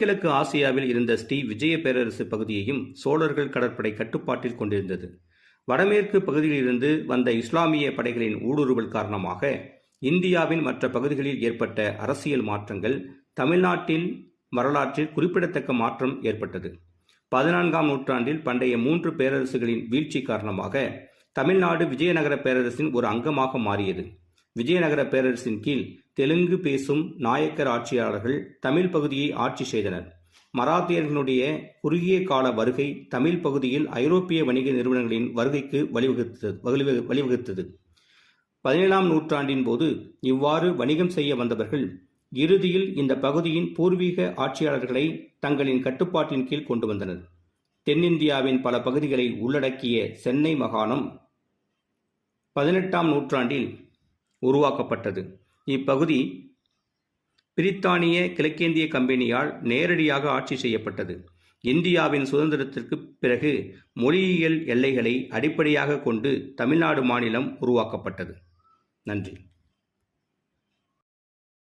தென்கிழக்கு ஆசியாவில் இருந்த ஸ்ரீ விஜய பேரரசு பகுதியையும் சோழர்கள் கடற்படை கட்டுப்பாட்டில் கொண்டிருந்தது. வடமேற்கு பகுதியிலிருந்து வந்த இஸ்லாமிய படைகளின் ஊடுருவல் காரணமாக இந்தியாவின் மற்ற பகுதிகளில் ஏற்பட்ட அரசியல் மாற்றங்கள் தமிழ்நாட்டில் வரலாற்றில் குறிப்பிடத்தக்க மாற்றம் ஏற்பட்டது. பதினான்காம் நூற்றாண்டில் பண்டைய மூன்று பேரரசுகளின் வீழ்ச்சி காரணமாக தமிழ்நாடு விஜயநகர பேரரசின் ஒரு அங்கமாக மாறியது. விஜயநகர பேரரசின் கீழ் தெலுங்கு பேசும் நாயக்கர் ஆட்சியாளர்கள் தமிழ் பகுதியை ஆட்சி செய்தனர். மராத்தியர்களுடைய குறுகிய கால வருகை தமிழ் பகுதியில் ஐரோப்பிய வணிக நிறுவனங்களின் வருகைக்கு வழிவகுத்தது வழிவகு- வழிவகுத்தது. பதினேழாம் நூற்றாண்டின் போது இவ்வாறு வணிகம் செய்ய வந்தவர்கள் இறுதியில் இந்த பகுதியின் பூர்வீக ஆட்சியாளர்களை தங்களின் கட்டுப்பாட்டின் கீழ் கொண்டு வந்தனர். தென்னிந்தியாவின் பல பகுதிகளை உள்ளடக்கிய சென்னை மாகாணம் பதினெட்டாம் நூற்றாண்டில் உருவாக்கப்பட்டது. இப்பகுதி பிரித்தானிய கிழக்கிந்திய கம்பெனியால் நேரடியாக ஆட்சி செய்யப்பட்டது. இந்தியாவின் சுதந்திரத்திற்கு பிறகு மொழியியல் எல்லைகளை அடிப்படையாக கொண்டு தமிழ்நாடு மாநிலம் உருவாக்கப்பட்டது. நன்றி.